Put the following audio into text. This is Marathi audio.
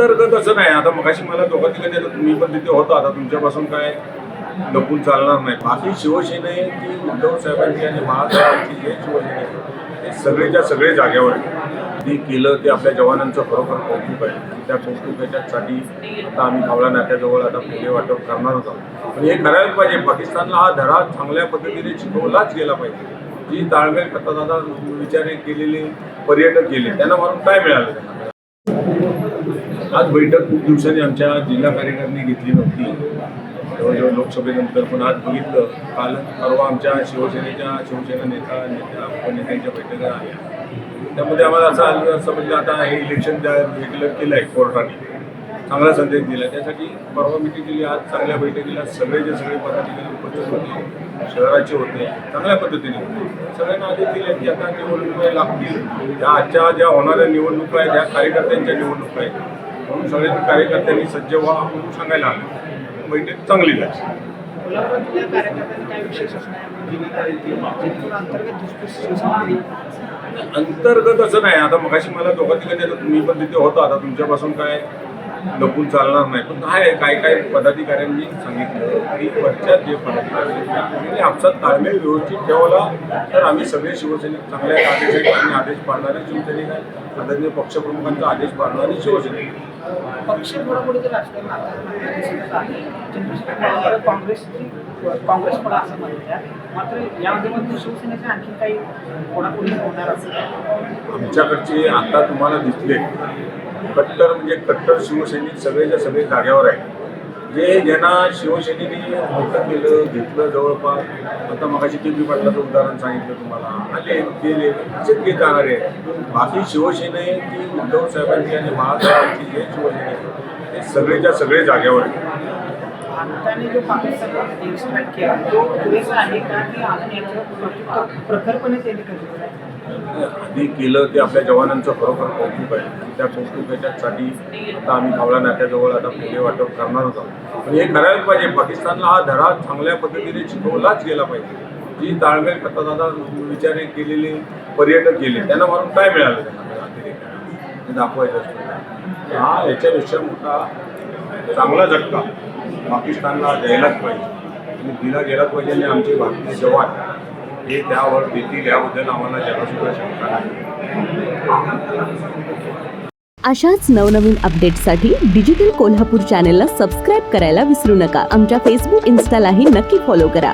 अंतर्गत असं नाही. आता मगाशी मला दोघा तिकडे तुम्ही पण तिथे होता. आता तुमच्यापासून काय लपून चालणार नाही. बाकी शिवसेने की उद्धव साहेबांची आणि महासाहेबांची जे शिवसेने ते सगळेच्या सगळे जागेवर आहे. ते केलं ते आपल्या जवानांचं खरोखर कौतुक आहे. त्या कौतुकाच्यासाठी आता आम्ही कावळा नाक्याजवळ आता फुले वाटप करणार होतो. पण हे करायला पाहिजे. पाकिस्तानला हा धडा चांगल्या पद्धतीने शिकवलाच गेला पाहिजे. जी ताळमेळ करता दादा विचारे केलेले पर्यटक गेले त्यांना म्हणून काय मिळालं? त्यांना आज बैठक खूप दिवसांनी आमच्या जिल्हा कार्यकारिणी घेतली नव्हती. जवळजवळ लोकसभेनंतर पण आज बघितलं. काल परवा आमच्या शिवसेनेच्या शिवसेना नेता नेत्या उपनेत्यांच्या बैठका आल्या. त्यामध्ये आम्हाला असं आलं समजलं आता हे इलेक्शन डिक्लेअर केलं आहे कोर्टाने. चांगला संदेश दिला. त्यासाठी परवा मिटिंग केली आज चांगल्या बैठकीला सगळे जे सगळे पदाधिकारी उपस्थित होते शहराचे होते चांगल्या पद्धतीने होते. सगळ्यांना आदेश दिले की आता निवडणुका लागतील. त्या आजच्या ज्या होणाऱ्या निवडणुका आहेत त्या कार्यकर्त्यांच्या निवडणुका आहेत म्हणून सगळ्या कार्यकर्त्यांनी सज्ज व्हा म्हणून सांगायला आलं. बैठक चांगली झाली. अंतर्गत असं नाही. आता मगाशी मला दोघा तिकडे तुम्ही पण तिथे होता. आता तुमच्यापासून काय लपून चालणार नाही. पण आहे काय काय पदाधिकाऱ्यांनी सांगितलं की वरच्या जे पदाधिकारी त्यांनी आमचा ताळमेळ व्यवस्थित ठेवला. तर आम्ही सगळे शिवसैनिक चांगल्या आदेश आहेत आणि आदेश पाळणारे शिवसैनिक आहेत आदरणीय पक्षप्रमुखांचा आदेश पाळणारे शिवसैनिक. पक्ष काँग्रेसची काँग्रेस असं मात्र या माध्यमातून शिवसेनेच्या आणखी काही कोणापुढे होणार असेल आमच्याकडचे आता तुम्हाला दिसले कट्टर म्हणजे कट्टर शिवसैनिक सगळेच्या सगळे जाग्यावर आहेत. जे ज्यांना शिवसेनेने मोठं केलं घेतलं जवळपास आता मगाशी के पी पाटलाचं उदाहरण सांगितलं तुम्हाला. आले गेले असेच घेत जाणारे आहेत. बाकी शिवसेने की उद्धव साहेबांची आणि महासाहेबांची जे शिवसेने आहे, ते सगळेच्या सगळे जाग्यावर आहेत. भारताने जो पाकिस्तानवर एक स्ट्राईक केला तो पुरेसा आहे का? की अजून याच्यावर प्रत्युत्तर प्रखरपणे त्यांनी केलं आधी केलं ते आपल्या जवानांचं खरोखर कौतुक आहे. त्या कौतुकाच्यासाठी आता आम्ही खावळा नाक्याजवळ आता फुले वाटप करणार होतो. पण हे करायला पाहिजे. पाकिस्तानला हा धडा चांगल्या पद्धतीने शिकवलाच गेला पाहिजे. जी ताळमेळ करता दादा विचारे केलेले पर्यटक गेले त्यांना म्हणून काय मिळालं? त्यांना अतिरेक ते दाखवायचं असतं. हा याच्यापेक्षा मोठा चांगला झटका. पाकिस्तानला द्यायलाच पाहिजे. आणि दिला गेलाच पाहिजे आणि आमचे भारतीय जवान हे त्यावर देतील याबद्दल आम्हाला जगासुद्धा शंका नाही. अशाच नवनवीन अपडेट्ससाठी डिजिटल कोल्हापूर चॅनेलला सबस्क्राईब करायला विसरू नका. आमच्या फेसबुक इन्स्टालाही नक्की फॉलो करा.